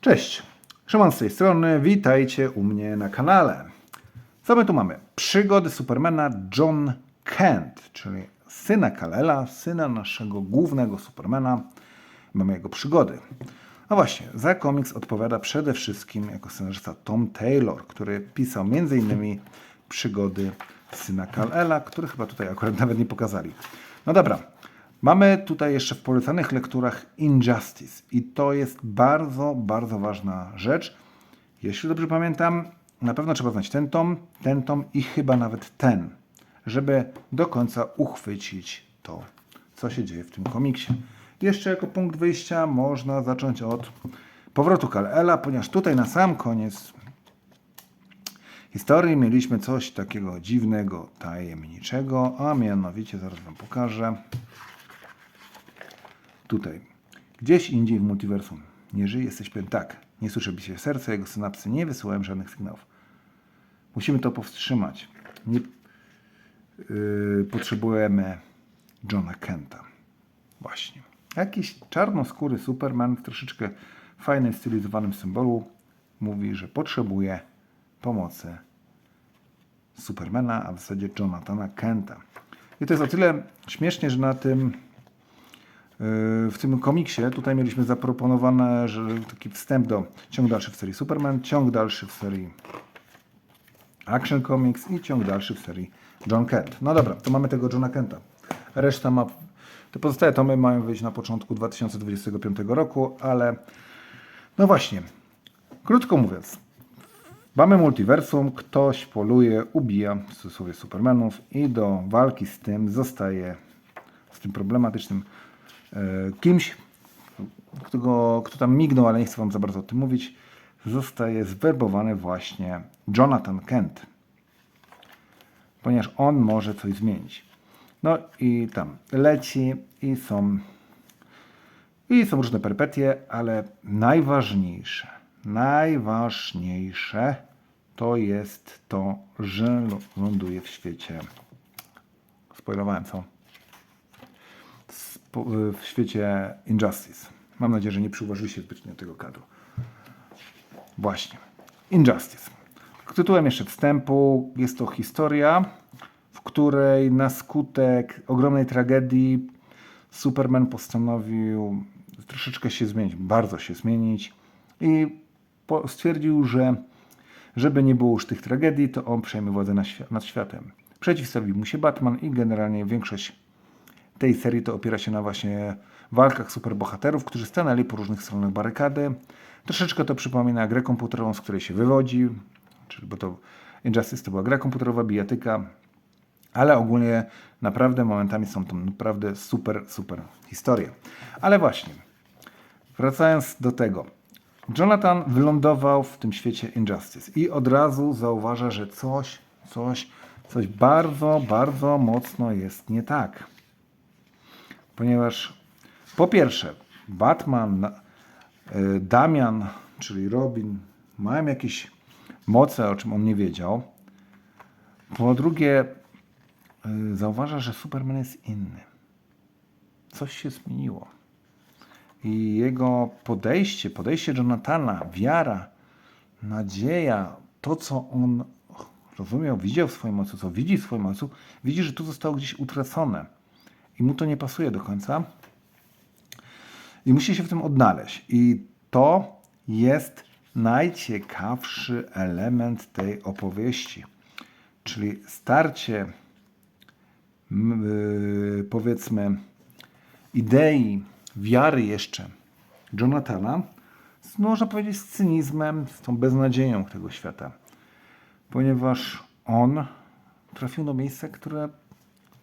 Cześć, Szymon z tej strony, witajcie u mnie na kanale. Co my tu mamy? Przygody Supermana John Kent, czyli syna Kalela, syna naszego głównego Supermana. Mamy jego przygody. No właśnie, za komiks odpowiada przede wszystkim jako scenarzysta Tom Taylor, który pisał m.in. przygody syna Kal-Ela, który chyba tutaj akurat nawet nie pokazali. No dobra, mamy tutaj jeszcze w polecanych lekturach Injustice i to jest bardzo, bardzo ważna rzecz. Jeśli dobrze pamiętam, na pewno trzeba znać ten tom, ten tom i chyba nawet ten, żeby do końca uchwycić to, co się dzieje w tym komiksie. Jeszcze jako punkt wyjścia można zacząć od powrotu Kal-Ela, ponieważ tutaj na sam koniec historii mieliśmy coś takiego dziwnego, tajemniczego, a mianowicie zaraz Wam pokażę. Tutaj, gdzieś indziej w multiversum. Nie żyje, jesteś pewien. Tak, nie słyszę bicia serca, jego synapsy nie wysyłają żadnych sygnałów. Musimy to powstrzymać. Nie, yy, potrzebujemy Johna Kenta. Właśnie. Jakiś czarnoskóry Superman w troszeczkę fajnym, stylizowanym symbolu mówi, że potrzebuje pomocy Supermana, a w zasadzie Jonathana Kenta. I to jest o tyle śmiesznie, że na tym w tym komiksie tutaj mieliśmy zaproponowane, że taki wstęp do ciąg dalszy w serii Superman, ciąg dalszy w serii Action Comics i ciąg dalszy w serii John Kent. No dobra, to mamy tego Johna Kenta. Reszta ma. Te pozostałe tomy mają wyjść na początku 2025 roku, ale no właśnie. Krótko mówiąc, mamy multiversum, ktoś poluje, ubija w cudzysłowie Supermanów i do walki z tym zostaje z tym problematycznym kimś, którego, kto tam mignął, ale nie chcę wam za bardzo o tym mówić, zostaje zwerbowany właśnie Jonathan Kent. Ponieważ on może coś zmienić. No i tam leci i są i są różne perpetie, ale najważniejsze, najważniejsze to jest to, że ląduje w świecie. Spoilowałem co? Spo- W świecie Injustice. Mam nadzieję, że nie przyuważyliście zbytnio tego kadru. Właśnie. Injustice. Tytułem jeszcze wstępu jest to historia, w której na skutek ogromnej tragedii Superman postanowił troszeczkę się zmienić, bardzo się zmienić i stwierdził, że żeby nie było już tych tragedii, to on przejmie władzę nad światem. Przeciwstawił mu się Batman i generalnie większość tej serii to opiera się na właśnie walkach superbohaterów, którzy stanęli po różnych stronach barykady. Troszeczkę to przypomina grę komputerową, z której się wywodzi, czyli bo to Injustice to była gra komputerowa, bijatyka, ale ogólnie naprawdę momentami są to naprawdę super, super historie. Ale właśnie, wracając do tego. Jonathan wylądował w tym świecie Injustice i od razu zauważa, że coś, coś, coś bardzo, bardzo mocno jest nie tak. Ponieważ po pierwsze, Batman, y, Damian, czyli Robin, mają jakieś moce, o czym on nie wiedział. Po drugie, y, zauważa, że Superman jest inny. Coś się zmieniło. I jego podejście, podejście Jonathana, wiara, nadzieja, to co on rozumiał, widział w swoim ojcu, co widzi w swoim ojcu, widzi, że tu zostało gdzieś utracone. I mu to nie pasuje do końca. I musi się w tym odnaleźć. I to jest najciekawszy element tej opowieści. Czyli starcie, y, powiedzmy, idei, wiary jeszcze Jonathana, z, można powiedzieć, z cynizmem, z tą beznadzieją tego świata. Ponieważ on trafił do miejsca, które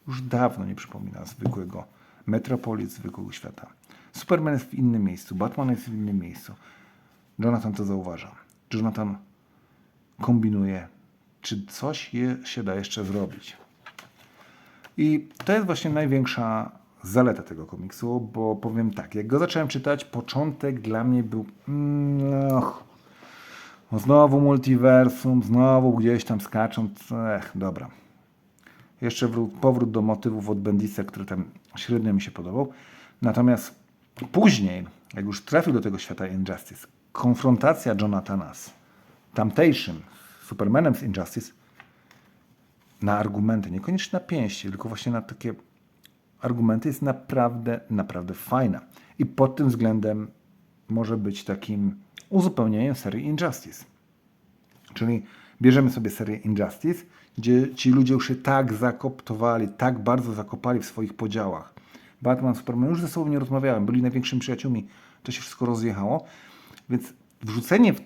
już dawno nie przypomina zwykłego metropolis, zwykłego świata. Superman jest w innym miejscu, Batman jest w innym miejscu. Jonathan to zauważa. Jonathan kombinuje, czy coś je, się da jeszcze zrobić. I to jest właśnie największa zaleta tego komiksu, bo powiem tak, jak go zacząłem czytać, początek dla mnie był. Mm, och, no znowu multiversum, znowu gdzieś tam skaczą. Ech, dobra. Jeszcze wró- powrót do motywów od Bendisa, który tam średnio mi się podobał. Natomiast później, jak już trafił do tego świata Injustice, konfrontacja Jonathana z tamtejszym Supermanem z Injustice na argumenty, niekoniecznie na pięści, tylko właśnie na takie argumenty jest naprawdę, naprawdę fajna. I pod tym względem może być takim uzupełnieniem serii Injustice. Czyli bierzemy sobie serię Injustice, gdzie ci ludzie już się tak zakoptowali, tak bardzo zakopali w swoich podziałach. Batman, Superman już ze sobą nie rozmawiałem, byli największymi przyjaciółmi, to się wszystko rozjechało. Więc wrzucenie w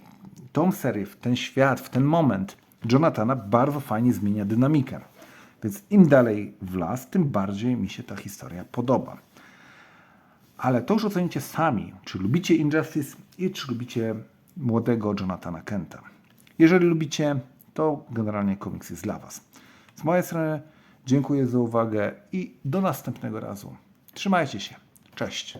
tą serię, w ten świat, w ten moment Jonathana bardzo fajnie zmienia dynamikę. Więc im dalej w las, tym bardziej mi się ta historia podoba. Ale to już ocenicie sami, czy lubicie Injustice i czy lubicie młodego Jonathana Kenta. Jeżeli lubicie, to generalnie komiks jest dla Was. Z mojej strony dziękuję za uwagę i do następnego razu. Trzymajcie się. Cześć.